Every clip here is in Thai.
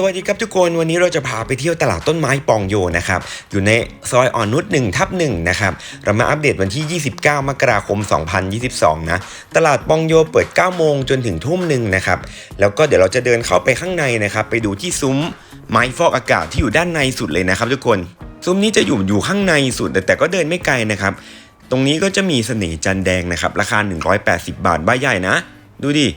สวัสดีครับทุกคนวันนี้เราจะพาไปเที่ยวตลาดต้นไม้ปองโยนะครับอยู่ในซอยอ่อนนุช1ทับ1นะครับเรามาอัปเดตวันที่ 29 มกราคม 2022 นะตลาดปองโยเปิด 9 โมงจนถึงทุ่มหนึ่งนะครับแล้วก็เดี๋ยวเราจะเดินเข้าไปข้างในนะครับไปดูที่ซุ้มไม้ฟอกอากาศที่อยู่ด้านในสุดเลยนะครับ ทุกคนซุ้มนี้จะอยู่อยู่ข้างในสุด แต่แต่ก็เดินไม่ไกลนะครับตรงนี้ก็จะมีเสน่ห์จันแดงนะครับราคา 180 บาทใบใหญ่นะ ดูดิ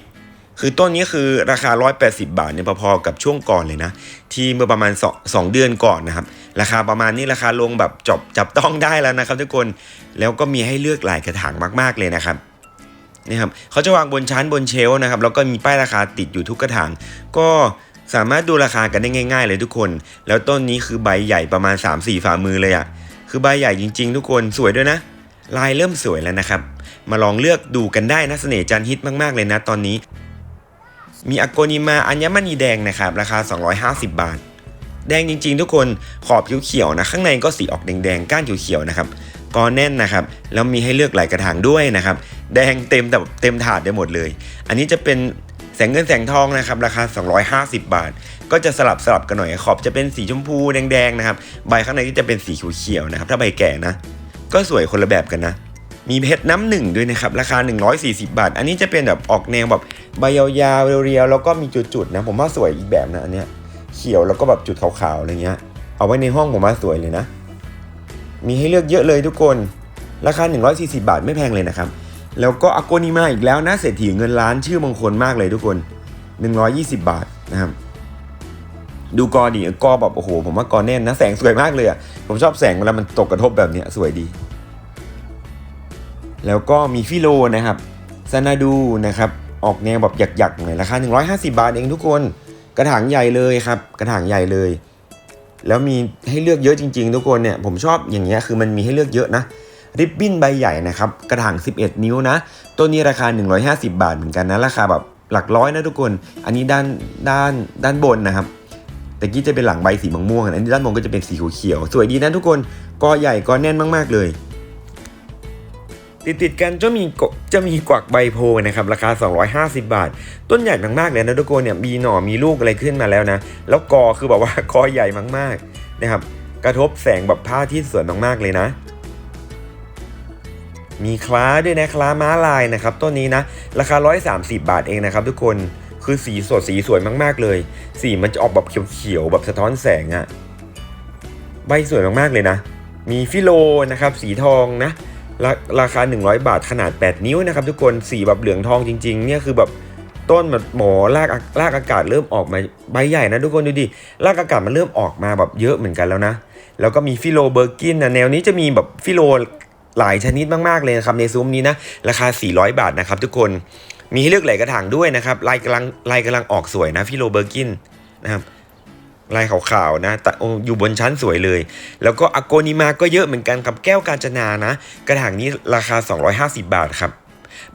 คือต้นนี้คือราคา 180 บาทเนี่ยพอๆกับช่วงก่อนเลยนะ ที่เมื่อประมาณ 2 2 เดือนก่อนนะครับ ราคาประมาณนี้ราคาลงแบบจับจับต้องได้แล้วนะครับทุกคนแล้วก็มีให้เลือกหลายกระถางมากๆเลยนะครับนี่ครับเขาจะวางบนชั้นบนเชลนะครับแล้วก็มีป้ายราคาติดอยู่ทุกกระถางก็สามารถดูราคากันได้ง่าย ๆ เลยทุกคน แล้วต้นนี้คือใบใหญ่ประมาณ 3-4 ฝ่ามือเลยอะ่ะคือใบใหญ่จริง ๆ ทุกคนสวยด้วยนะ ลายเริ่มสวยแล้วนะครับ มาลองเลือกดูกันได้นะเสน่ห์จันร์ฮิตมากๆเลยนะตอนนี้ มีอโกนิมาอัญมณีแดงนะครับ ราคา 250 บาท แดงจริง ๆ ทุกคนขอบเขียวๆนะ ข้างในก็สีออกแดงๆก้านเขียวๆนะครับกอแน่นนะครับ แล้วมีให้เลือกหลายกระถางด้วยนะครับ แดงเต็มแต่เต็มถาดได้หมดเลย อันนี้จะเป็นแสงเงินแสงทองนะครับ ราคา 250 บาท ก็จะสลับสลับกันหน่อย ขอบจะเป็นสีชมพูแดงๆนะครับ ใบข้างในก็จะเป็นสีเขียวๆนะครับ ถ้าใบแก่นะ ก็สวยคนละแบบกันนะ มีเพชรน้ำหนึ่งด้วยนะครับ ราคา 140 บาท อันนี้จะเป็นแบบออกแนวแบบใบยาวๆเรียวๆแล้วก็มีจุดๆนะ ผมว่าสวยอีกแบบนะอันเนี้ยเขียวแล้วก็แบบจุดขาวๆอะไรเงี้ย เอาไว้ในห้องผมว่าสวยเลยนะ มีให้เลือกเยอะเลยทุกคน ราคา 140 บาทไม่แพงเลยนะครับ แล้วก็อโกนิมาอีกแล้วนะเศรษฐีเงินล้านชื่อมงคลมากเลยทุกคน 120 บาทนะครับดูกอดีกอแบบโอ้โหผมว่ากอแน่นนะแสงสวยมากเลยอะ่ะผมชอบแสงเวลามันตกกระทบแบบเนี้ยสวยดี แล้วก็มีฟิโลนะครับซานาดูนะครับออกแนวแบบหยักๆหน่อยราคา 150 บาทเองทุกคน กระถางใหญ่เลยครับ กระถางใหญ่เลย แล้วมีให้เลือกเยอะจริง ๆ ทุกคนเนี่ยผมชอบอย่างเงี้ยคือมันมีให้เลือกเยอะนะริบบิ้นใบใหญ่นะครับกระถาง 11 นิ้วนะตัวนี้ราคา 150 บาทเหมือนกันนะราคาแบบหลักร้อยนะทุกคน อันนี้ด้านด้านด้านบนนะครับแต่กี้จะเป็นหลังใบสีม่วงๆอันนี้ด้านบนก็จะเป็นสีเขียวๆสวยดีนะทุกคนกอใหญ่กอแน่นมากๆเลย ติดติดๆกันจะมีกจะมีกวักใบโพนะครับราคา 250 บาท ต้นใหญ่มากๆเลยนะทุกคนเนี่ยมีหน่อมีลูกอะไรขึ้นมาแล้วนะ แล้วกอคือแบบว่ากอใหญ่มากๆนะครับ กระทบแสงแบบผ้าที่สวยมากๆเลยนะ มีคล้าด้วยนะคล้าม้าลายนะครับต้นนี้นะราคา 130 บาทเองนะครับ ทุกคนคือสีสดสีสวยมากๆเลย สีมันจะออกแบบเขียวๆแบบสะท้อนแสงอะใบสวยมากๆเลยนะ มีฟิโลนะครับสีทองนะ ราราคา 100 บาทขนาด 8 นิ้วนะครับทุกคนสีแบบเหลืองทองจริงๆเนี่ยคือแบบต้นแบบหมอรากรากอากาศเริ่มออกมาใบใหญ่นะทุกคนดูดิรากอากาศมันเริ่มออกมาแบบเยอะเหมือนกันแล้วนะ แล้วก็มีฟิโลเบอร์กินนะแนวนี้จะมีแบบฟิโลหลายชนิดมากๆเลยนะครับในซุ้มนี้นะราคา 400 บาทนะครับทุกคนมีให้เลือกหลายกระถางด้วยนะครับลายกำลังลายกำลังออกสวยนะฟิโลเบอร์กินนะครับ ลายขาวๆนะแต่โอ้อยู่บนชั้นสวยเลย แล้วก็อโกนิมาก็เยอะเหมือนกันกับแก้วกาญจนานะ กระถางนี้ราคา 250 บาทครับ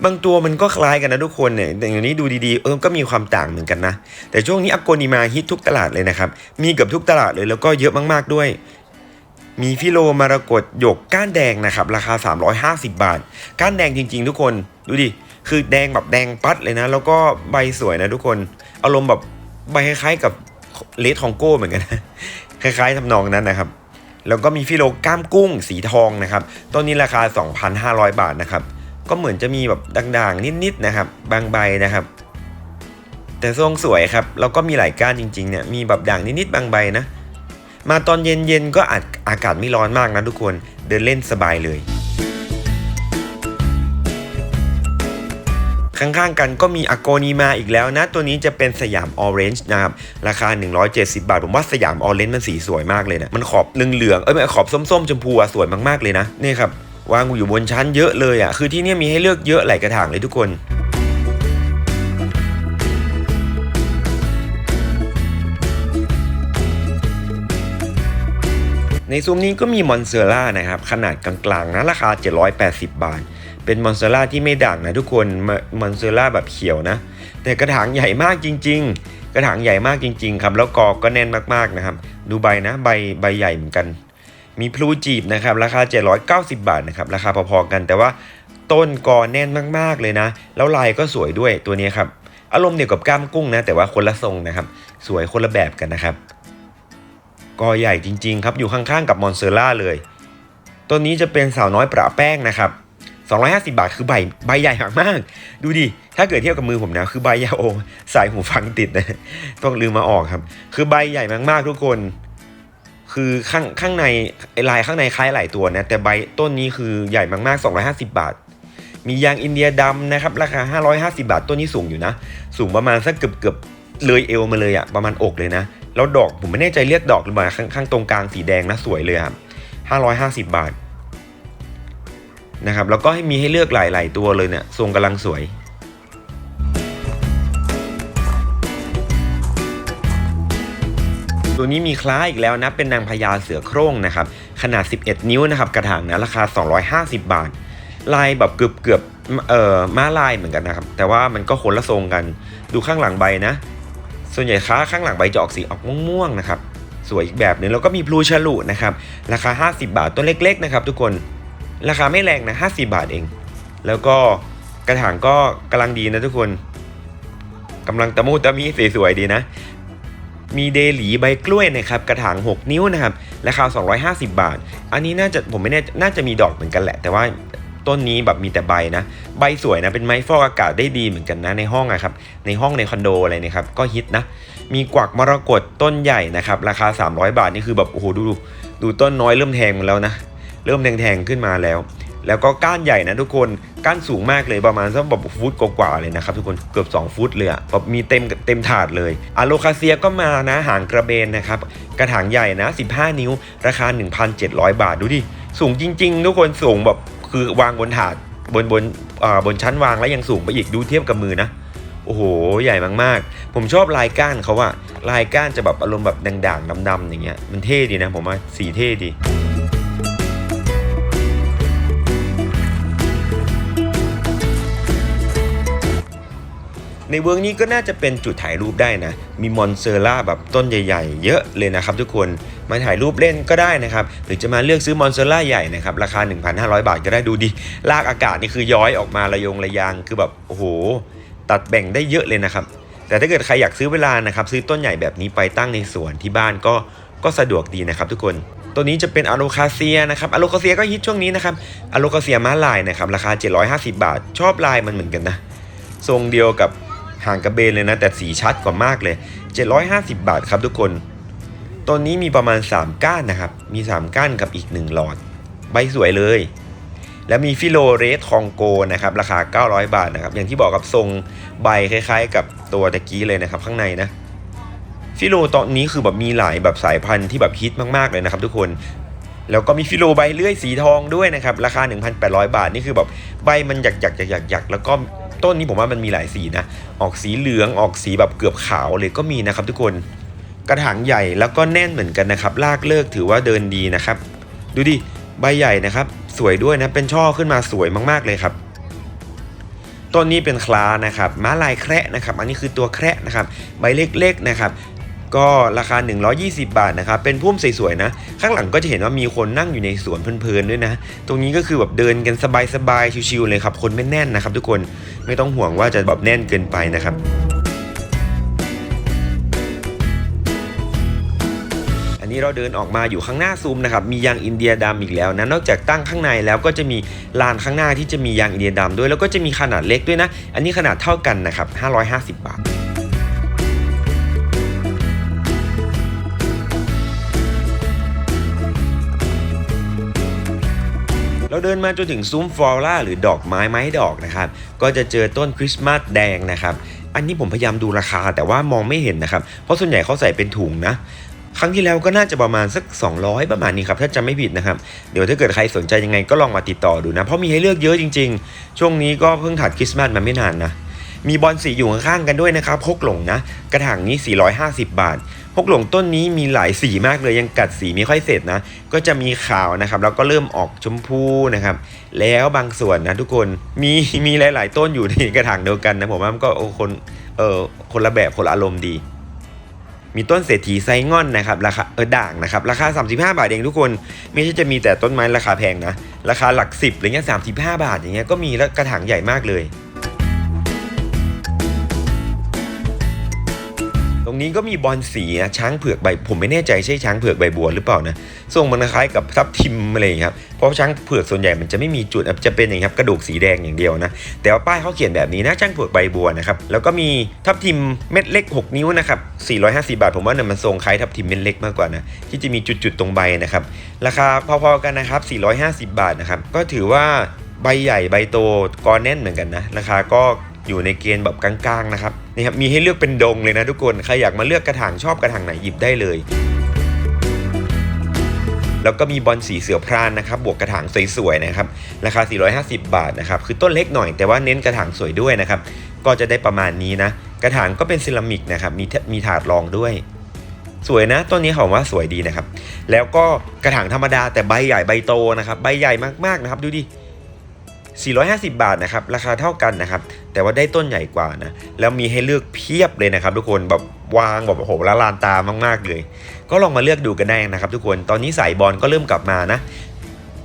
บางตัวมันก็คล้ายกันนะทุกคนเนี่ยแต่อย่างนี้ดูดีๆเออก็มีความต่างเหมือนกันนะ แต่ช่วงนี้อโกนิมาฮิตทุกตลาดเลยนะครับ มีเกือบทุกตลาดเลยแล้วก็เยอะมากๆด้วย มีฟิโลมารกตหยกก้านแดงนะครับราคา 350 บาท ก้านแดงจริง ๆ ทุกคนดูดิคือแดงแบบแดงปัดเลยนะ แล้วก็ใบสวยนะทุกคนอารมณ์แบบใบคล้ายๆกับ เลดคองโก้เหมือนกันนะคล้ายๆทำนองนั้นนะครับ แล้วก็มีฟิโลก้ามกุ้งสีทองนะครับต้นนี้ราคา 2,500 บาทนะครับ ก็เหมือนจะมีแบบด่างๆ นิดๆนะครับ บางใบนะครับ แต่ทรงสวยครับแล้วก็มีหลายก้านจริงๆเนี่ยมีแบบด่างนิดๆบางใบนะมาตอนเย็นๆก็อาจอากาศไม่ร้อนมากนะทุกคนเดินเล่นสบายเลย ข้างๆกันก็มีอโกนีมาอีกแล้วนะ ตัวนี้จะเป็นสยามออเรนจ์นะครับ ราคา 170 บาท ผมว่าสยามออเรนจ์มันสีสวยมากเลยนะมันขอบเหลืองๆเอ้ยไม่ขอบส้มๆชมพูอะสวยมากๆเลยนะนี่ครับวางอยู่บนชั้นเยอะเลยอะคือที่นี่มีให้เลือกเยอะหลายกระถางเลยทุกคนในซุ้มนี้ก็มีมอนเซอร่านะครับ ขนาดกลางๆนะราคา 780 บาท เป็นมอนเซอร่าที่ไม่ด่างนะทุกคนมอนเซอร่าแบบเขียวนะ แต่กระถางใหญ่มากจริง ๆ กระถางใหญ่มากจริง ๆครับแล้วกอก็แน่นมากๆนะครับ ดูใบนะใบใบใหญ่เหมือนกัน มีพลูจีบนะครับราคา 790 บาทนะครับราคาพอๆกัน แต่ว่าต้นกอแน่นมากๆเลยนะ แล้วลายก็สวยด้วยตัวนี้ครับอารมณ์เดียวกับก้ามกุ้งนะ แต่ว่าคนละทรงนะครับ สวยคนละแบบกันนะครับกอใหญ่จริง ๆ ครับอยู่ข้างๆกับมอนเซอร่าเลยต้นนี้จะเป็นสาวน้อยประแป้งนะครับ 250 บาทคือใบใบใหญ่มากๆดูดิ ถ้าเกิดเทียบกับมือผมนะ คือใบยาวโอสายหูฟังติดนะ ต้องลืมมาออกครับ คือใบใหญ่มากๆทุกคน คือข้างข้างในลายข้างในคล้ายหลายตัวนะ แต่ใบต้นนี้คือใหญ่มากๆ 250 บาท มียางอินเดียดำนะครับ ราคา 550 บาทต้นนี้สูงอยู่นะ สูงประมาณสักเกือบเกือบเลยเอวมาเลยอะประมาณอกเลยนะ แล้วดอกผมไม่แน่ใจเรียกดอกหรือเปล่าข้างข้างตรงกลางสีแดงนะสวยเลยครับ550 บาท นะครับแล้วก็ให้มีให้เลือกหลาย ๆ ตัวเลยเนี่ยทรงกำลังสวยตัวนี้มีคล้าอีกแล้วนะ เป็นนางพญาเสือโคร่งนะครับ ขนาด 11 นิ้วนะครับ กระถางนะราคา 250 บาท ลายแบบเกือบเกือบเอ่อม้าลายเหมือนกันนะครับ แต่ว่ามันก็คนละทรงกัน ดูข้างหลังใบนะ ส่วนใหญ่ค้าข้างหลังใบจะออกสีออกม่วงๆนะครับ สวยอีกแบบหนึงแล้วก็มีพลูฉลุนะครับ ราคา 50 บาทตัวเล็ก ๆ นะครับ ทุกคน ราคาไม่แรงนะ 50 บาทเอง แล้วก็กระถางก็กำลังดีนะทุกคนกำลังตะมูตะมีสวยๆดีนะ มีเดลีใบกล้วยนะครับ กระถาง 6 นิ้วนะครับ ราคา 250 บาท อันนี้น่าจะผมไม่แน่น่าจะมีดอกเหมือนกันแหละ แต่ว่าต้นนี้แบบมีแต่ใบนะ ใบสวยนะ เป็นไม้ฟอกอากาศได้ดีเหมือนกันนะในห้องอะครับ ในห้องในคอนโดอะไรนะครับ ก็ฮิตนะ มีกวักมรกตต้นใหญ่นะครับ ราคา 300 บาทนี่คือแบบโอ้โหดูดูดูต้นน้อยเริ่มแทงมาแล้วนะ เริ่มแทงๆขึ้นมาแล้ว แล้วก็ก้านใหญ่นะทุกคนก้านสูงมากเลยประมาณสักแบบฟุตกว่าๆเลยนะครับทุกคนเกือบ 2 ฟุตเลยอะแบบมีเต็มเต็มถาดเลยอะโลคาเซียก็มานะหางกระเบนนะครับกระถางใหญ่นะ 15 นิ้ว ราคา 1,700 บาทดูดิสูงจริง ๆ ทุกคนสูงแบบคือวางบนถาดบนบนอ่าบนชั้นวางแล้วยังสูงไปอีกดูเทียบกับมือนะโอ้โห ใหญ่มากๆ ผมชอบลายก้านเขาอะลายก้านจะแบบอารมณ์แบบด่างๆดำๆอย่างเงี้ย มันเท่ดีนะผมว่าสีเท่ดี ในเวิร์กนี้ก็น่าจะเป็นจุดถ่ายรูปได้นะ มีมอนเซอร่าแบบต้นใหญ่ ๆ เยอะเลยนะครับทุกคน มาถ่ายรูปเล่นก็ได้นะครับ หรือจะมาเลือกซื้อมอนเซอร่าใหญ่นะครับ ราคา 1,500 บาทก็ได้ดูดิ ลากอากาศนี่คือย้อยออกมาระยงระยาง คือแบบโอ้โห ตัดแบ่งได้เยอะเลยนะครับ แต่ถ้าเกิดใครอยากซื้อเวลานะครับ ซื้อต้นใหญ่แบบนี้ไปตั้งในสวนที่บ้านก็ก็สะดวกดีนะครับทุกคนตัวนี้จะเป็นอะโลคาเซียนะครับอะโลคาเซียก็ฮิตช่วงนี้นะครับอะโลคาเซียม้าลายนะครับราคา 750 บาท ชอบลายมันเหมือนกันนะทรงเดียวกับ ห่างกระเบนเลยนะ แต่สีชัดกว่ามากเลย 750 บาทครับทุกคนต้นนี้มีประมาณ 3 ก้านนะครับ มี 3 ก้านกับอีก 1 หลอด ใบสวยเลย แล้วมีฟิโลเรสคองโกนะครับ ราคา 900 บาทนะครับ อย่างที่บอกกับทรงใบคล้ายๆ กับตัวตะกี้เลยนะครับ ข้างในนะฟิโลตอนนี้คือแบบมีหลายแบบสายพันธุ์ที่แบบฮิตมากๆเลยนะครับ ทุกคนแล้วก็มีฟิโลใบเลื่อยสีทองด้วยนะครับ ราคา 1,800 บาท นี่คือแบบใบมันหยักหยักหยักหยักหยักแล้วก็ ต้นนี้ผมว่ามันมีหลายสีนะ ออกสีเหลืองออกสีแบบเกือบขาวเลยก็มีนะครับทุกคนกระถางใหญ่แล้วก็แน่นเหมือนกันนะครับลากเลิกถือว่าเดินดีนะครับ ดูดิใบใหญ่นะครับ สวยด้วยนะเป็นช่อขึ้นมาสวยมากๆเลยครับต้นนี้เป็นคลานะครับม้าลายแคระนะครับ อันนี้คือตัวแคระนะครับ ใบเล็กๆนะครับ ก็ราคา 120 บาทนะครับ เป็นพุ่มสวยๆนะ ข้างหลังก็จะเห็นว่ามีคนนั่งอยู่ในสวนเพลินๆด้วยนะ ตรงนี้ก็คือแบบเดินกันสบายๆ ชิวๆเลยครับ คนไม่แน่นนะครับทุกคน ไม่ต้องห่วงว่าจะแบบแน่นเกินไปนะครับอันนี้เราเดินออกมาอยู่ข้างหน้าซูมนะครับ มียางอินเดียดำอีกแล้วนะ นอกจากตั้งข้างในแล้วก็จะมีลานข้างหน้าที่จะมียางอินเดียดำด้วย แล้วก็จะมีขนาดเล็กด้วยนะ อันนี้ขนาดเท่ากันนะครับ 550 บาท เราเดินมาจนถึงซุ้มฟลอร่าหรือดอกไม้ไม้ดอกนะครับก็จะเจอต้นคริสต์มาสแดงนะครับอันนี้ผมพยายามดูราคาแต่ว่ามองไม่เห็นนะครับ เพราะส่วนใหญ่เขาใส่เป็นถุงนะครั้งที่แล้วก็น่าจะประมาณสัก 200 ประมาณนี้ครับถ้าจำไม่ผิดนะครับเดี๋ยวถ้าเกิดใครสนใจยังไงก็ลองมาติดต่อดูนะ เพราะมีให้เลือกเยอะจริง ๆ ช่วงนี้ก็เพิ่งถัดคริสต์มาสมาไม่นานนะมีบอลสีอยู่ข้างๆกันด้วยนะครับพกหลงนะ กระถางนี้ 450 บาท พกหลงต้นนี้มีหลายสีมากเลยยังกัดสีไม่ค่อยเสร็จนะ ก็จะมีขาวนะครับ แล้วก็เริ่มออกชมพูนะครับ แล้วบางส่วนนะทุกคนมีมีหลาย ๆ ต้นอยู่ในกระถางเดียวกันนะผมว่ามันก็คนเออคนละแบบคนละอารมณ์ดี มีต้นเศรษฐีไซงอนนะครับราคาเออด่างนะครับราคา 35 บาทเองทุกคนไม่ใช่จะมีแต่ต้นไม้ราคาแพงนะ ราคาหลักสิบอะไรเงี้ย35บาทอย่างเงี้ยก็มีแล้วกระถางใหญ่มากเลย งนี้ก็มีบอลสีนะช้างเผือกใบผมไม่แน่ใจใช่ช้างเผือกใบบัวหรือเปล่านะทรงมันคล้ายกับทับทิมอะไรอย่างเงี้ยครับเพราะช้างเผือกส่วนใหญ่มันจะไม่มีจุดจะเป็นอย่างนี้ครับกระดูกสีแดงอย่างเดียวนะแต่ว่าป้ายเขาเขียนแบบนี้นะช้างเผือกใบบัวนะครับแล้วก็มีทับทิมเม็ดเล็ก 6 นิ้วนะครับ450 บาท ผมว่าเนี่ยมันทรงคล้ายทับทิมเม็ดเล็กมากกว่านะที่จะมีจุดๆตรงใบนะครับราคาพอๆกันนะครับ450 บาทนะครับก็ถือว่าใบใหญ่ใบโตกอแน่นเหมือนกันนะราคาก็ อยู่ในเกณฑ์แบบกลางๆนะครับนี่ครับมีให้เลือกเป็นดงเลยนะทุกคนใครอยากมาเลือกกระถางชอบกระถางไหนหยิบได้เลย แล้วก็มีบอลสีเสือพรานนะครับบวกกระถางสวยๆนะครับราคา 450 บาทนะครับคือต้นเล็กหน่อยแต่ว่าเน้นกระถางสวยด้วยนะครับก็จะได้ประมาณนี้นะกระถางก็เป็นเซรามิกนะครับมีมีถาดรองด้วยสวยนะต้นนี้ผมว่าสวยดีนะครับ แล้วก็กระถางธรรมดาแต่ใบใหญ่ใบโตนะครับ ใบใหญ่มากๆนะครับ ดูดิ 450 บาทนะครับราคาเท่ากันนะครับแต่ว่าได้ต้นใหญ่กว่านะแล้วมีให้เลือกเพียบเลยนะครับ ทุกคนแบบวางแบบโอ้โหละลานตามากๆเลย ก็ลองมาเลือกดูกันได้นะครับ ทุกคนตอนนี้สายบอลก็เริ่มกลับมานะ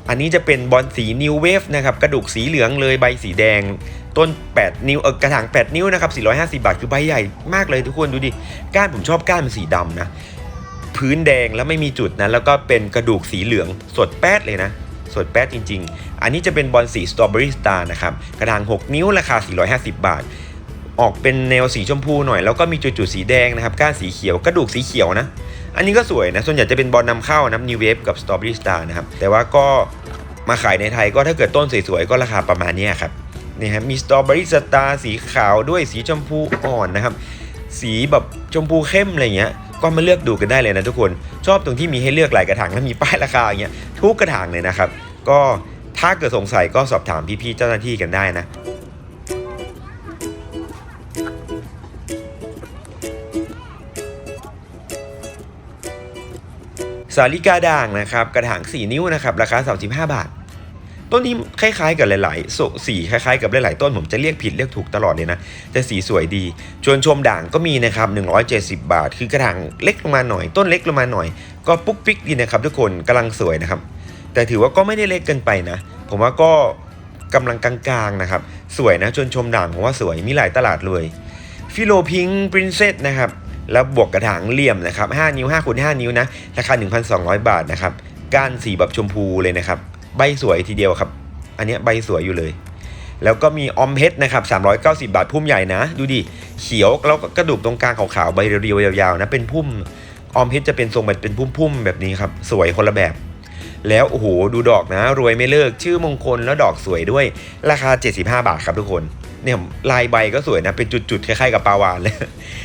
อันนี้จะเป็นบอลสี New Wave นะครับกระดูกสีเหลืองเลยใบสีแดง ต้น 8 นิ้วเออกระถาง 8 นิ้วนะครับ450 บาทคือใบใหญ่มากเลยทุกคนดูดิก้านผมชอบก้านมันสีดำนะพื้นแดงแล้วไม่มีจุดนะแล้วก็เป็นกระดูกสีเหลืองสดแป๊ดเลยนะ สดแป๊ดจริง ๆ อันนี้จะเป็นบอลสีสตรอเบอรี่สตาร์นะครับ กระถาง 6 นิ้วราคา 450 บาท ออกเป็นแนวสีชมพูหน่อย แล้วก็มีจุดๆสีแดงนะครับ ก้านสีเขียว กระดูกสีเขียวนะ อันนี้ก็สวยนะ ส่วนใหญ่จะเป็นบอลนำเข้านะนิวเวฟกับสตรอเบอรี่สตาร์นะครับ แต่ว่าก็มาขายในไทยก็ถ้าเกิดต้นสวยๆก็ราคาประมาณนี้ครับ นี่ครับมีสตรอเบอรี่สตาร์สีขาวด้วยสีชมพูอ่อนนะครับ สีแบบชมพูเข้มอะไรเงี้ย ก็มาเลือกดูกันได้เลยนะทุกคน ชอบตรงที่มีให้เลือกหลายกระถางและมีป้ายราคาอย่างเงี้ยทุกกระถางเลยนะครับ ก็ถ้าเกิดสงสัยก็สอบถามพี่ๆเจ้าหน้าที่กันได้นะสาลิกาด่างนะครับกระถาง 4 นิ้วนะครับราคา 35 บาท ต้นนี้คล้ายๆกับหลายๆสีคล้ายๆกับหลายๆต้นผมจะเรียกผิดเรียกถูกตลอดเลยนะแต่สีสวยดีชวนชมด่างก็มีนะครับ170 บาท คือกระถางเล็กลงมาหน่อย ต้นเล็กลงมาหน่อย ก็ปุ๊กปิ๊กดีนะครับทุกคนกำลังสวยนะครับ แต่ถือว่าก็ไม่ได้เล็กเกินไปนะ ผมว่าก็กำลังกลางๆนะครับสวยนะชวนชมด่างผมว่าสวยมีหลายตลาดเลยฟิโลพิงปรินเซสนะครับแล้วบวกกระถางเหลี่ยมนะครับ5นิ้ว5คูณ5นิ้วนะราคา 1,200 บาทนะครับก้านสีแบบชมพูเลยนะครับ ใบสวยทีเดียวครับ อันนี้ใบสวยอยู่เลย แล้วก็มีออมเพชรนะครับ390 บาทพุ่มใหญ่นะ ดูดิเขียวแล้วก็กระดูกตรงกลางขาวๆใบเรียวๆยาวๆนะเป็นพุ่มออมเพชรจะเป็นทรงแบบเป็นพุ่มๆแบบนี้ครับสวยคนละแบบ แล้วโอ้โหดูดอกนะ รวยไม่เลิกชื่อมงคลแล้วดอกสวยด้วย ราคา 75 บาทครับทุกคนเนี่ยลายใบก็สวยนะเป็นจุดๆคล้ายๆกับปลาวานเลย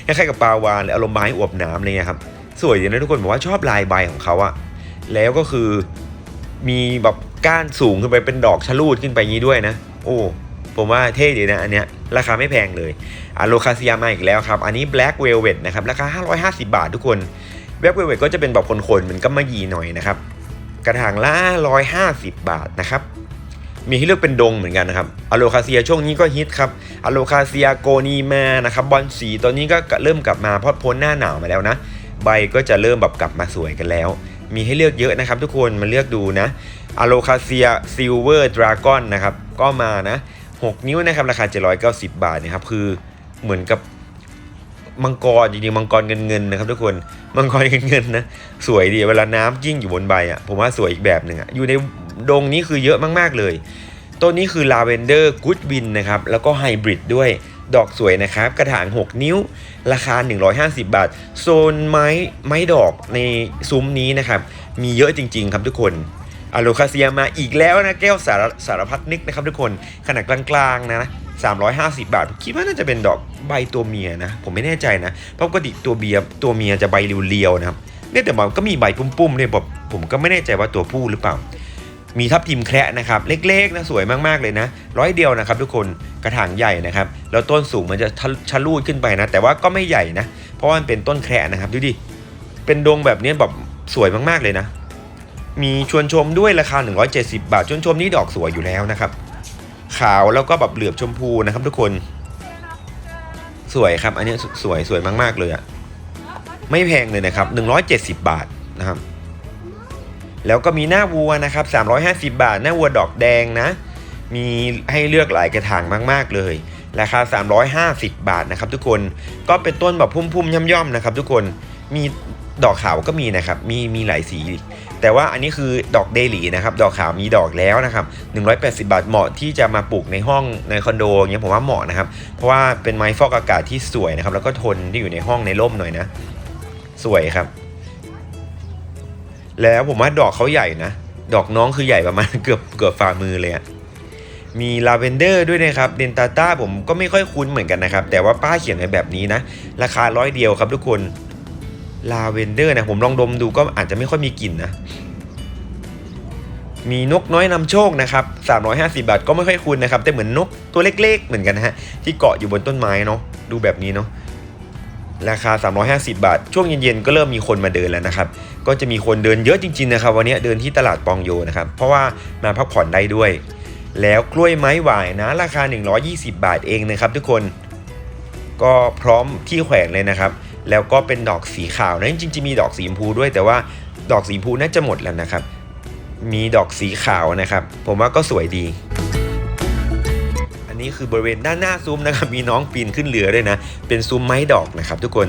คล้ายๆกับปลาวานเลยอารมณ์ไม้อวบนามอะไรเงี้ยครับสวยดีนะทุกคนผมว่าชอบลายใบของเขาอะแล้วก็คือ มีแบบก้านสูงขึ้นไปเป็นดอกชะลูดขึ้นไปงี้ด้วยนะ โอ้ผมว่าเท่ดีนะอันเนี้ยราคาไม่แพงเลยอะโลคาเซียมาอีกแล้วครับ อันนี้ Black Velvet นะครับ ราคา 550 บาททุกคน Black Velvet ก็จะเป็นแบบคนๆเหมือนกัมมะหยี่หน่อยนะครับ กระถางละ 150 บาทนะครับ มีให้เลือกเป็นดงเหมือนกันนะครับอะโลคาเซียช่วงนี้ก็ฮิตครับอะโลคาเซียโกนีมานะครับบอลสีตอนนี้ก็เริ่มกลับมาเพราะพ้นหน้าหนาวมาแล้วนะ ใบก็จะเริ่มแบบกลับมาสวยกันแล้ว มีให้เลือกเยอะนะครับ ทุกคนมาเลือกดูนะอะโลคาเซียซิลเวอร์ดราก้อนนะครับ ก็มานะ 6 นิ้วนะครับ ราคา 790 บาทนะครับ คือเหมือนกับมังกรจริงๆมังกรเงินเงินนะครับ ทุกคนมังกรเงินเงินนะสวยดีเวลาน้ำยิ่งอยู่บนใบอะผมว่าสวยอีกแบบหนึ่งอะอยู่ในดงนี้คือเยอะมากๆเลย ต้นนี้คือลาเวนเดอร์กูดวินนะครับ แล้วก็ไฮบริดด้วย ดอกสวยนะครับ กระถาง 6 นิ้ว ราคา 150 บาท โซนไม้ไม้ดอกในซุ้มนี้นะครับ มีเยอะจริง ๆ ครับทุกคนอะโลคาเซียมาอีกแล้วนะ แก้วสารสารพัดนึกนะครับทุกคนขนาดกลางๆนะ 350 บาท คิดว่าน่าจะเป็นดอกใบตัวเมียนะ ผมไม่แน่ใจนะ เพราะปกติตัวเบียตัวเมียจะใบเรียวๆนะครับเนี่ยแต่มันก็มีใบปุ้มๆเนี่ยผมผมก็ไม่แน่ใจว่าตัวผู้หรือเปล่า มีทับทิมแคระนะครับ เล็กๆนะสวยมากๆเลยนะ ร้อยเดียวนะครับทุกคนกระถางใหญ่นะครับแล้วต้นสูงมันจะทะชะลูดขึ้นไปนะ แต่ว่าก็ไม่ใหญ่นะ เพราะว่ามันเป็นต้นแคระนะครับดูดิเป็นดงแบบนี้แบบสวยมากๆเลยนะ มีชวนชมด้วยราคา 170 บาท ชวนชมนี่ดอกสวยอยู่แล้วนะครับ ขาวแล้วก็แบบเหลือบชมพูนะครับ ทุกคนสวยครับ อันนี้สวยสวยมากๆเลยอะไม่แพงเลยนะครับ 170 บาทนะครับ แล้วก็มีหน้าวัวนะครับ 350 บาท หน้าวัวดอกแดงนะ มีให้เลือกหลายกระถางมาก ๆ เลย ราคา 350 บาทนะครับทุกคน ก็เป็นต้นแบบพุ่มๆย่อมๆนะครับทุกคน มีดอกขาวก็มีนะครับ มีมีหลายสี แต่ว่าอันนี้คือดอกเดลี่นะครับ ดอกขาวมีดอกแล้วนะครับ 180 บาทเหมาะที่จะมาปลูกในห้องในคอนโดอย่างเงี้ยผมว่าเหมาะนะครับ เพราะว่าเป็นไม้ฟอกอากาศที่สวยนะครับ แล้วก็ทนที่อยู่ในห้องในร่มหน่อยนะ สวยครับ แล้วผมว่าดอกเขาใหญ่นะ ดอกน้องคือใหญ่ประมาณเกือบเกือบฝ่ามือเลยอะมีลาเวนเดอร์ด้วยนะครับเดนตาต้าผมก็ไม่ค่อยคุ้นเหมือนกันนะครับ แต่ว่าป้าเขียนไว้แบบนี้นะ ราคาร้อยเดียวครับทุกคนลาเวนเดอร์นะผมลองดมดูก็อาจจะไม่ค่อยมีกลิ่นนะ มีนกน้อยนำโชคนะครับ350 บาทก็ไม่ค่อยคุ้นนะครับ แต่เหมือนนกตัวเล็กๆ เหมือนกันนะฮะที่เกาะอยู่บนต้นไม้เนาะดูแบบนี้เนาะ ราคา 350 บาท ช่วงเย็นๆก็เริ่มมีคนมาเดินแล้วนะครับ ก็จะมีคนเดินเยอะจริงๆนะครับ วันนี้เดินที่ตลาดปองโยนะครับ เพราะว่ามาพักผ่อนได้ด้วย แล้วกล้วยไม้หวายนะ ราคา 120 บาทเองนะครับ ทุกคน ก็พร้อมที่แขวนเลยนะครับ แล้วก็เป็นดอกสีขาวนะจริงๆจะมีดอกสีชมพูด้วย แต่ว่าดอกสีชมพูน่าจะหมดแล้วนะครับ มีดอกสีขาวนะครับ ผมว่าก็สวยดี นนี้คือบริเวณด้านหน้าซุ้มนะครับมีน้องปีนขึ้นเรือด้วยนะ เป็นซุ้มไม้ดอกนะครับทุกคน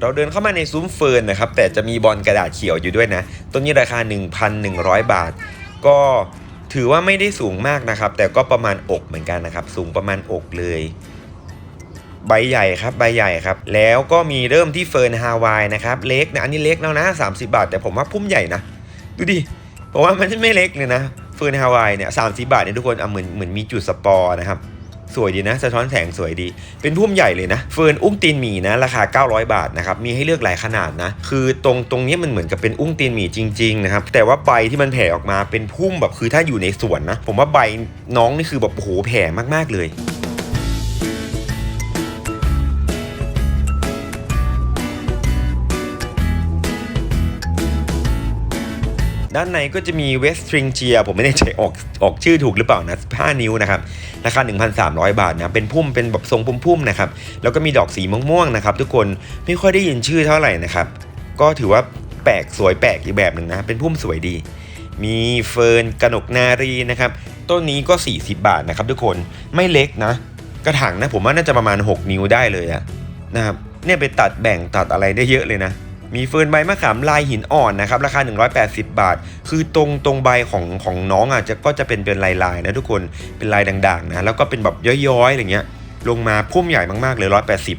เราเดินเข้ามาในซุ้มเฟิร์นนะครับ แต่จะมีบอลกระดาษเขียวอยู่ด้วยนะต้นนี้ราคา 1,100 บาท ก็ถือว่าไม่ได้สูงมากนะครับ แต่ก็ประมาณอกเหมือนกันนะครับ สูงประมาณอกเลย ใบใหญ่ครับใบใหญ่ครับ แล้วก็มีเริ่มที่เฟิร์นฮาวายนะครับ เล็กนะอันนี้เล็กแล้วนะ 30 บาท แต่ผมว่าพุ่มใหญ่นะ ดูดิผมว่ามันไม่เล็กเลยนะเฟิร์นฮาวายเนี่ยสามสิบาทเนี่ยทุกคนเอะเหมือนเหมือนมีจุดสปอร์นะครับสวยดีนะสะท้อนแสงสวยดี เป็นพุ่มใหญ่เลยนะ เฟิร์นอุ้งตีนหมีนะ ราคา 900 บาทนะครับ มีให้เลือกหลายขนาดนะ คือตรงตรงนี้มันเหมือนกับเป็นอุ้งตีนหมีจริงๆนะครับ แต่ว่าใบที่มันแผ่ออกมาเป็นพุ่มแบบคือถ้าอยู่ในสวนนะ ผมว่าใบน้องนี่คือแบบโอ้โหแผ่มากๆเลย ด้านในก็จะมีเวสทริงเจียผมไม่แน่ใจออกออกชื่อถูกหรือเปล่านะ5นิ้วนะครับ ราคา 1,300 บาทนะ เป็นพุ่มเป็นแบบทรงพุ่มๆนะครับ แล้วก็มีดอกสีม่วงๆนะครับ ทุกคนไม่ค่อยได้ยินชื่อเท่าไหร่นะครับ ก็ถือว่าแปลกสวยแปลกอีกแบบหนึ่งนะ เป็นพุ่มสวยดี มีเฟิร์นกระหนกนารีนะครับ ต้นนี้ก็ 40 บาทนะครับ ทุกคนไม่เล็กนะ กระถางนะผมว่าน่าจะประมาณ 6 นิ้วได้เลยอะนะครับเนี่ยไปตัดแบ่งตัดอะไรได้เยอะเลยนะ มีเฟิร์นใบมะขามลายหินอ่อนนะครับราคา 180 บาท คือตรงตรงใบของของน้องอะจะก็จะเป็นเป็นลายลายๆนะทุกคนเป็นลายด่างๆนะแล้วก็เป็นแบบย้อยๆอะไรเงี้ยลงมาพุ่มใหญ่มากๆเลย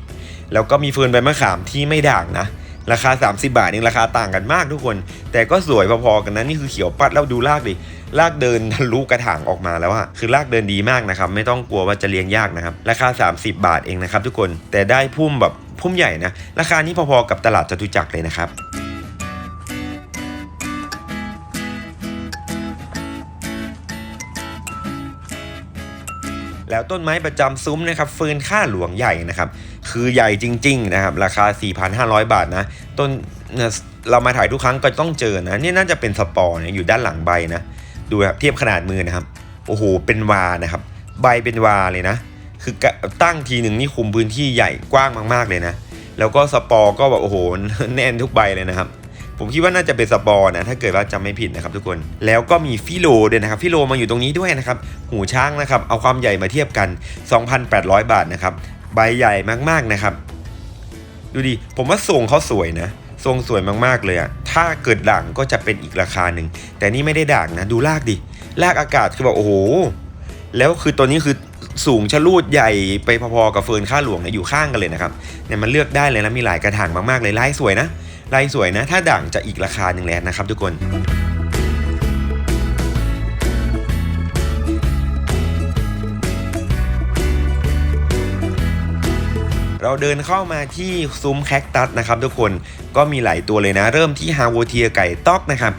180 แล้วก็มีเฟิร์นใบมะขามที่ไม่ด่างนะราคา 30 บาทเองราคาต่างกันมากทุกคน แต่ก็สวยพอๆกันนะนี่คือเขียวปัดแล้วดูรากดิรากเดินทะลุกระถางออกมาแล้วอะคือรากเดินดีมากนะครับ ไม่ต้องกลัวว่าจะเลี้ยงยากนะครับ ราคา 30 บาทเองนะครับทุกคนแต่ได้พุ่มแบบ พุ่มใหญ่นะ ราคานี้พอๆกับตลาดจตุจักรเลยนะครับแล้วต้นไม้ประจำซุ้มนะครับเฟิร์นค่าหลวงใหญ่นะครับ คือใหญ่จริง ๆ นะครับ ราคา 4,500 บาทนะต้นเนี่ยเรามาถ่ายทุกครั้งก็ต้องเจอนะ นี่น่าจะเป็นสปอร์นะอยู่ด้านหลังใบนะ ดูครับเทียบขนาดมือนะครับ โอ้โห เป็นวานะครับ ใบเป็นวาเลยนะ คือตั้งทีหนึ่งนี่คุมพื้นที่ใหญ่กว้างมากๆเลยนะ แล้วก็สปอร์ก็แบบโอ้โหแน่นทุกใบเลยนะครับ ผมคิดว่าน่าจะเป็นสปอร์นะถ้าเกิดว่าจำไม่ผิดนะครับทุกคน แล้วก็มีฟิโลด้วยนะครับฟิโลมาอยู่ตรงนี้ด้วยนะครับหูช้างนะครับเอาความใหญ่มาเทียบกัน 2,800 บาทนะครับใบใหญ่มากๆนะครับดูดิผมว่าทรงเขาสวยนะทรงสวยมากๆเลยอะถ้าเกิดด่างก็จะเป็นอีกราคาหนึ่ง แต่นี่ไม่ได้ด่างนะ ดูรากดิรากอากาศคือแบบโอ้โห แล้วคือตัวนี้คือ สูงชะลูดใหญ่ไปพอๆกับเฟิร์นข้าหลวงเนี่ยอยู่ข้างกันเลยนะครับเนี่ยมันเลือกได้เลยนะมีหลายกระถางมากๆเลยลายสวยนะลายสวยนะ ถ้าด่างจะอีกราคาหนึ่งแล้วนะครับ ทุกคนเราเดินเข้ามาที่ซุ้มแคคตัสนะครับทุกคนก็มีหลายตัวเลยนะ เริ่มที่ฮาวเทียไก่ต๊อกนะครับ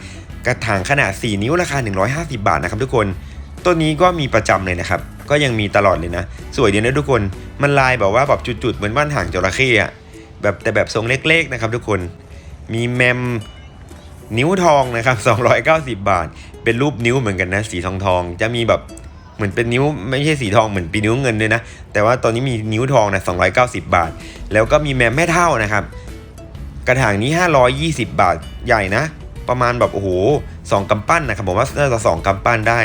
กระถางขนาด 4 นิ้วราคา 150 บาทนะครับทุกคน ต้นนี้ก็มีประจำเลยนะครับ ก็ยังมีตลอดเลยนะ สวยดีนะทุกคนมันลายแบบว่าแบบจุดๆเหมือนบ้านห่างจระเข้อะแบบแต่แบบทรงเล็กๆนะครับทุกคนมีแมมนิ้วทองนะครับ290 บาท เป็นรูปนิ้วเหมือนกันนะ สีทองทองจะมีแบบเหมือนเป็นนิ้วไม่ใช่สีทองเหมือนปีนิ้วเงินด้วยนะ แต่ว่าตอนนี้มีนิ้วทองนะ290 บาท แล้วก็มีแมมแม่เท่านะครับ กระถางนี้ 520 บาทใหญ่นะ ประมาณแบบโอ้โหสองกำปั้นนะครับผมว่าน่าจะสองกำปั้นได้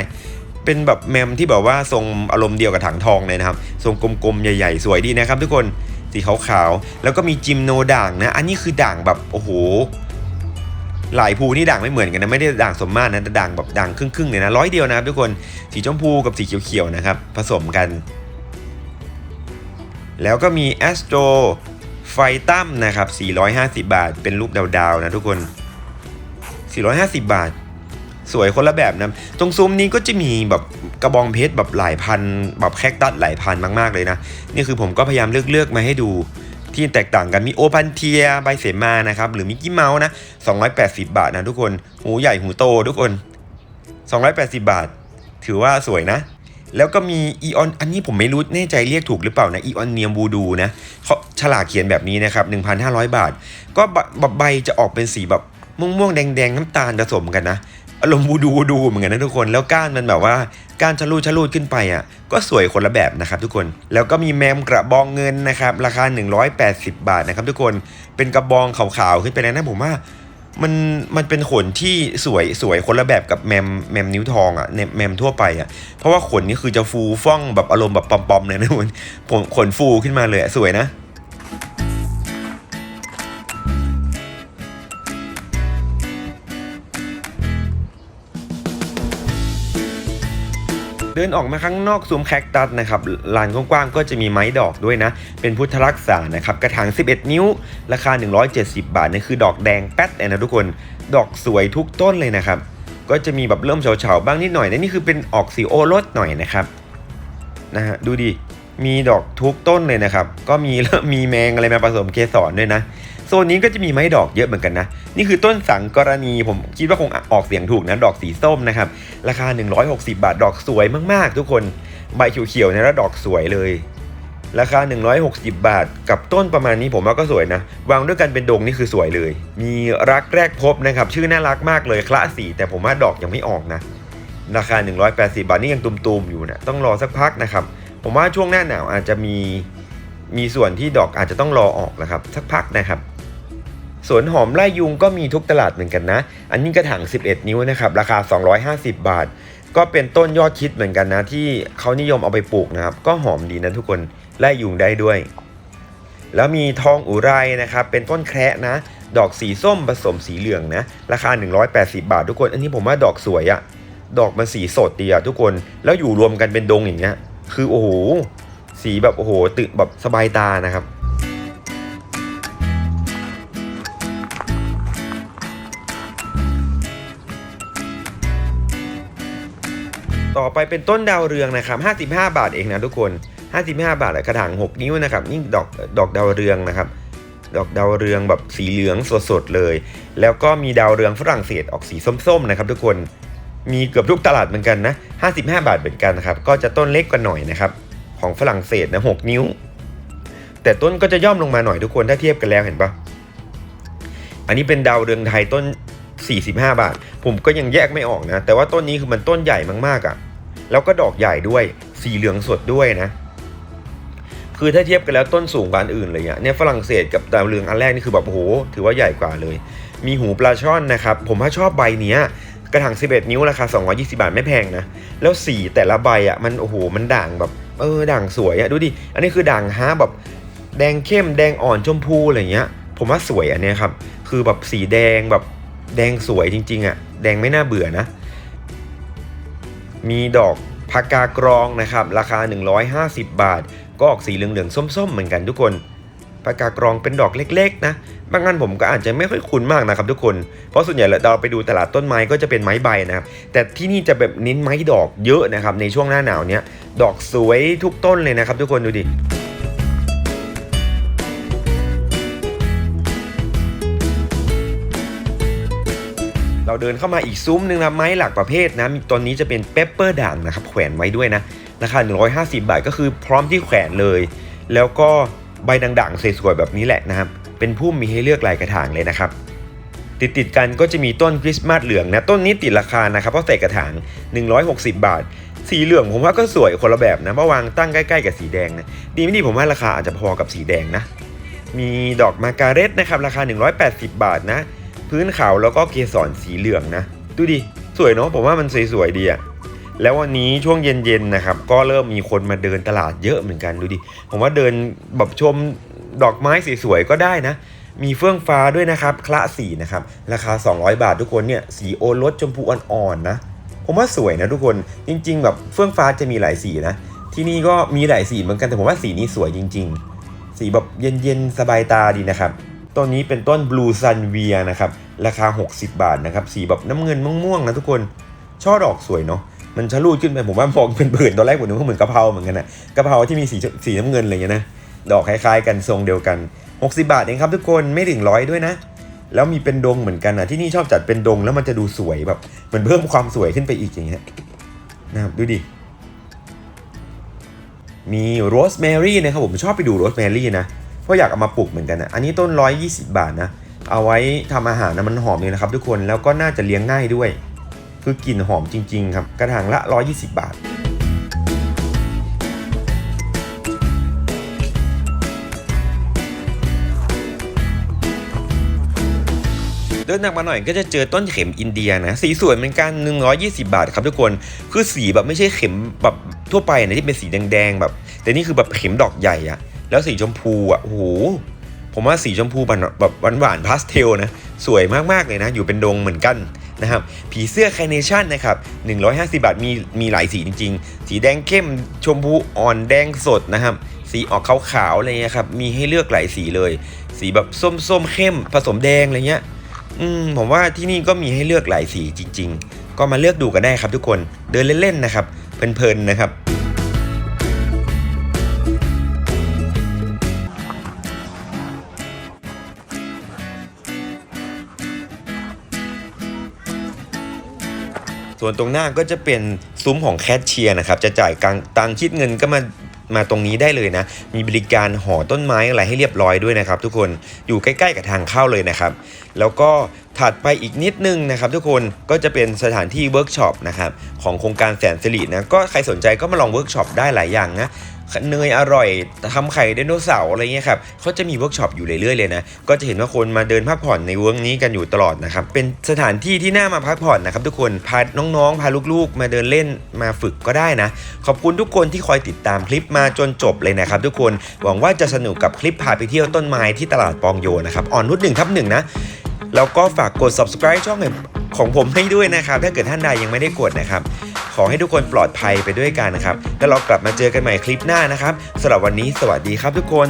เป็นแบบแมมที่แบบว่าทรงอารมณ์เดียวกับถังทองเลยนะครับ ทรงกลมๆ ใหญ่ๆ สวยดีนะครับทุกคนสีขาวๆ แล้วก็มีจิมโนด่างนะ อันนี้คือด่างแบบโอ้โห หลายภูนี่ด่างไม่เหมือนกันนะไม่ได้ด่างสมมาตรนะแต่ด่างแบบด่างครึ่งๆเลยนะร้อยเดียวนะครับทุกคนสีชมพูกับสีเขียวๆนะครับผสมกัน แล้วก็มี Astro ไฟตั้มนะครับ450 บาท เป็นรูปดาวๆนะทุกคน 450 บาท สวยคนละแบบนะ ตรงซุ้มนี้ก็จะมีแบบกระบองเพชรแบบหลายพัน แบบแคคตัสหลายพันมากๆเลยนะ นี่คือผมก็พยายามเลือกเลือกๆมาให้ดูที่แตกต่างกันมีโอพันเทียใบเสมานะครับ หรือมิกกี้เมาส์นะ 280 บาทนะทุกคน หูใหญ่หูโตทุกคน 280 บาท ถือว่าสวยนะ แล้วก็มีอีออนอันนี้ผมไม่รู้แน่ใจเรียกถูกหรือเปล่านะอีออนเนียมบูดูนะเขาฉลากเขียนแบบนี้นะครับ 1,500 บาท ก็แบบใบจะออกเป็นสีแบบ ม่วงๆแดงๆน้ำตาลผสมกันนะอารมณ์บูดูดูเหมือนกันนะทุกคน แล้วก้านมันแบบว่าก้านชะลูดชะลูดขึ้นไปอะก็สวยคนละแบบนะครับทุกคนแล้วก็มีแมมกระบองเงินนะครับราคา 180 บาทนะครับทุกคนเป็นกระบองขาวๆขึ้นไปแล้วนะผมว่ามันมันเป็นขนที่สวยสวยคนละแบบกับแมมแมมนิ้วทองอะ่ะแมมแมมทั่วไปอะ่ะเพราะว่าขนนี่คือจะฟูฟ่องแบบอารมณ์แบบปอมๆเลยนะคุณผมขนฟูขึ้นมาเลยสวยนะ เดินออกมาข้างนอกซุ้มแคคตัสนะครับลานกว้างๆก็จะมีไม้ดอกด้วยนะ เป็นพุทธรักษานะครับกระถาง 11 นิ้ว ราคา 170 บาทนี่คือดอกแดงแป๊ดเลยนะทุกคน ดอกสวยทุกต้นเลยนะครับ ก็จะมีแบบเริ่มเฉาๆบ้างนิดหน่อยนะนี่คือเป็นออกสีโอรสหน่อยนะครับนะฮะดูดิมีดอกทุกต้นเลยนะครับ ก็มีเริ่มมีแมงอะไรมาผสมเกสรด้วยนะ โซนนี้ก็จะมีไม้ดอกเยอะเหมือนกันนะ นี่คือต้นสังกรณีผมคิดว่าคงออกเสียงถูกนะ ดอกสีส้มนะครับ ราคา 160 บาท ดอกสวยมากๆ ทุกคน ใบเขียวๆเนี่ยแล้วดอกสวยเลย ราคา 160 บาท กับต้นประมาณนี้ผมว่าก็สวยนะ วางด้วยกันเป็นดงนี่คือสวยเลย มีรักแรกพบนะครับ ชื่อน่ารักมากเลย คละสี แต่ผมว่าดอกยังไม่ออกนะ ราคา 180 บาทนี่ยังตุมๆอยู่นะ ต้องรอสักพักนะครับ ผมว่าช่วงหน้าหนาวอาจจะมี มีส่วนที่ดอกอาจจะต้องรอออกนะครับ สักพักนะครับ สวนหอมไล่ยุงก็มีทุกตลาดเหมือนกันนะ อันนี้กระถาง 11 นิ้วนะครับราคา 250 บาท ก็เป็นต้นยอดคิดเหมือนกันนะ ที่เขานิยมเอาไปปลูกนะครับ ก็หอมดีนะทุกคนไล่ยุงได้ด้วย แล้วมีทองอุไรนะครับ เป็นต้นแคระนะ ดอกสีส้มผสมสีเหลืองนะ ราคา 180 บาท ทุกคน อันนี้ผมว่าดอกสวยอะดอกมันสีสดดีอะทุกคนแล้วอยู่รวมกันเป็นดงอย่างเงี้ยคือโอ้โหสีแบบโอ้โหตื่นแบบสบายตานะครับ ไปเป็นต้นดาวเรืองนะครับ 55 บาทเองนะทุกคน 55 บาทอะกระถาง 6 นิ้วนะครับนี่ดอกดอกดาวเรืองนะครับ ดอกดาวเรืองแบบสีเหลืองสดๆเลย แล้วก็มีดาวเรืองฝรั่งเศสออกสีส้มๆนะครับ ทุกคน มีเกือบทุกตลาดเหมือนกันนะ 55 บาทเหมือนกันนะครับ ก็จะต้นเล็กกว่าหน่อยนะครับ ของฝรั่งเศสนะ 6 นิ้ว แต่ต้นก็จะย่อมลงมาหน่อยทุกคนถ้าเทียบกันแล้วเห็นปะอันนี้เป็นดาวเรืองไทยต้น45 บาท ผมก็ยังแยกไม่ออกนะ แต่ว่าต้นนี้คือมันต้นใหญ่มากๆอะ่ะ แล้วก็ดอกใหญ่ด้วย สีเหลืองสดด้วยนะ คือถ้าเทียบกันแล้วต้นสูงกว่าอันอื่นเลยอะเนี่ยฝรั่งเศสกับดาวเรืองอันแรกนี่คือแบบโอ้โหถือว่าใหญ่กว่าเลย มีหูปลาช่อนนะครับ ผมว่าชอบใบเนี้ยกระถาง 11 นิ้วราคา 220 บาทไม่แพงนะ แล้วสีแต่ละใบอะมันโอ้โหมันด่างแบบเออด่างสวยอะดูดิ อันนี้คือด่างฮาแบบแดงเข้มแดงอ่อนชมพูอะไรเงี้ย ผมว่าสวยอันเนี้ยครับ คือแบบสีแดงแบบแดงสวยจริงๆอะแดงไม่น่าเบื่อนะ มีดอกพากากรองนะครับ ราคา 150 บาท ก็ออกสีเหลืองๆส้มๆ เหมือนกันทุกคนพากากรองเป็นดอกเล็กๆ นะ บางอันผมก็อาจจะไม่ค่อยคุ้นมากนะครับทุกคน เพราะส่วนใหญ่เราไปดูตลาดต้นไม้ก็จะเป็นไม้ใบนะครับ แต่ที่นี่จะแบบเน้นไม้ดอกเยอะนะครับในช่วงหน้าหนาวเนี้ย ดอกสวยทุกต้นเลยนะครับทุกคนดูดิ เราเดินเข้ามาอีกซุ้มหนึ่งนะไม้หลักประเภทนะมีตอนนี้จะเป็นเปปเปอร์ด่างนะครับแขวนไว้ด้วยนะราคา 150 บาทก็คือพร้อมที่แขวนเลย แล้วก็ใบด่างๆสวยๆแบบนี้แหละนะครับ เป็นผู้มีให้เลือกหลายกระถางเลยนะครับ ติดติดๆกันก็จะมีต้นคริสต์มาสเหลืองนะ ต้นนี้ติดราคานะครับเพราะใส่กระถาง 160 บาท สีเหลืองผมว่าก็สวยคนละแบบนะเพราะวางตั้งใกล้ๆกับสีแดงนะดีไม่ดีผมว่าราคาอาจจะพอกับสีแดงนะ มีดอกมาการเร็ตนะครับราคา 180 บาทนะ พื้นขาวแล้วก็เกสรสีเหลืองนะ ดูดิ สวยเนาะผมว่ามันสวยๆดีอะแล้ววันนี้ช่วงเย็นๆนะครับ ก็เริ่มมีคนมาเดินตลาดเยอะเหมือนกันดูดิ ผมว่าเดินแบบชมดอกไม้สวยๆก็ได้นะ มีเฟื่องฟ้าด้วยนะครับคละสีนะครับ ราคา 200 บาททุกคนเนี่ยสีโอรสชมพูอ่อนๆนะ ผมว่าสวยนะทุกคนจริง ๆ แบบเฟื่องฟ้าจะมีหลายสีนะ ที่นี่ก็มีหลายสีเหมือนกันแต่ผมว่าสีนี้สวยจริง ๆ สีแบบเย็นๆสบายตาดีนะครับ ต้นนี้เป็นต้น Blue Sun v i a นะครับราคา 60 บาทนะครับสีแบบน้ำเงินม่วงๆนะทุกคนช่อดอกสวยเนาะมันชะลูดขึ้นไปผมว่ามองเป็นผื่นตอนแรกผมนึกว่าเหมือนกะเพราเหมือนกันนะกะเพราที่มีสีสีน้ำเงินอะไรเงี้ยนะดอกคล้ายๆ กันทรงเดียวกัน 60 บาทเองครับทุกคนไม่ถึงร้อยด้วยนะแล้วมีเป็นดงเหมือนกันนะที่นี่ชอบจัดเป็นดงแล้วมันจะดูสวยแบบเหมันเพิ่มความสวยขึ้นไปอีกอย่างเงี้ยนะครับดูดิมีโรสแมรี่นะครับผมชอบไปดูโรสแมรี่นะ เพราะอยากเอามาปลูกเหมือนกันนะอันนี้ต้น 120 บาทนะเอาไว้ทำอาหารนะมันหอมเลยนะครับทุกคนแล้วก็น่าจะเลี้ยงง่ายด้วย คือกลิ่นหอมจริง ๆ ครับ กระถางละ 120 บาทเดินหนักมาหน่อยก็จะเจอต้นเข็มอินเดียนะ สีสวยเหมือนกัน 120 บาทครับทุกคนคือสีแบบไม่ใช่เข็มแบบทั่วไปนะที่เป็นสีแดงๆแบบ แต่นี่คือแบบเข็มดอกใหญ่อะ แล้วสีชมพูอะโอ้โหผมว่าสีชมพูแบบหวานๆพาสเทลนะสวยมากๆเลยนะ อยู่เป็นดงเหมือนกันนะครับผีเสื้อแคเนชั่นนะครับ150 บาทมีมีหลายสีจริง ๆ สีแดงเข้มชมพูอ่อนแดงสดนะครับ สีออกขาวๆอะไรเงี้ยครับมีให้เลือกหลายสีเลย สีแบบส้มๆเข้ม ผสมแดงอะไรเงี้ยอืมผมว่าที่นี่ก็มีให้เลือกหลายสีจริง ๆ ก็มาเลือกดูกันได้ครับทุกคนเดินเล่นๆนะครับเพลินๆนะครับ ส่วนตรงหน้าก็จะเป็นซุ้มของแคชเชียร์นะครับ จะจ่ายกลางตังค์คิดเงินก็มามาตรงนี้ได้เลยนะ มีบริการห่อต้นไม้อะไรให้เรียบร้อยด้วยนะครับ ทุกคน อยู่ใกล้ๆกับทางเข้าเลยนะครับ แล้วก็ถัดไปอีกนิดนึงนะครับทุกคน ก็จะเป็นสถานที่เวิร์กช็อปนะครับของโครงการแสนสิรินะ ก็ใครสนใจก็มาลองเวิร์กช็อปได้หลายอย่างนะ เนยอร่อยทำไข่ไดโนเสาร์อะไรเงี้ยครับเขาจะมีเวิร์กช็อปอยู่เรื่อยๆเลยนะก็จะเห็นว่าคนมาเดินพักผ่อนในเวิร์กนี้กันอยู่ตลอดนะครับเป็นสถานที่ที่น่ามาพักผ่อนนะครับทุกคนพาน้องๆ พาลูกๆ มาเดินเล่นมาฝึกก็ได้นะ ขอบคุณทุกคนที่คอยติดตามคลิปมาจนจบเลยนะครับทุกคนหวังว่าจะสนุกกับคลิปพาไปเที่ยวต้นไม้ที่ตลาดปองโยนะครับอ่อนนุชหนึ่งทับหนึ่งนะแล้วก็ฝากกด subscribe ช่องของผมให้ด้วยนะครับ ถ้าเกิดท่านใดยังไม่ได้กดนะครับขอให้ทุกคนปลอดภัยไปด้วยกันนะครับ แล้วเรากลับมาเจอกันใหม่คลิปหน้านะครับสำหรับวันนี้สวัสดีครับทุกคน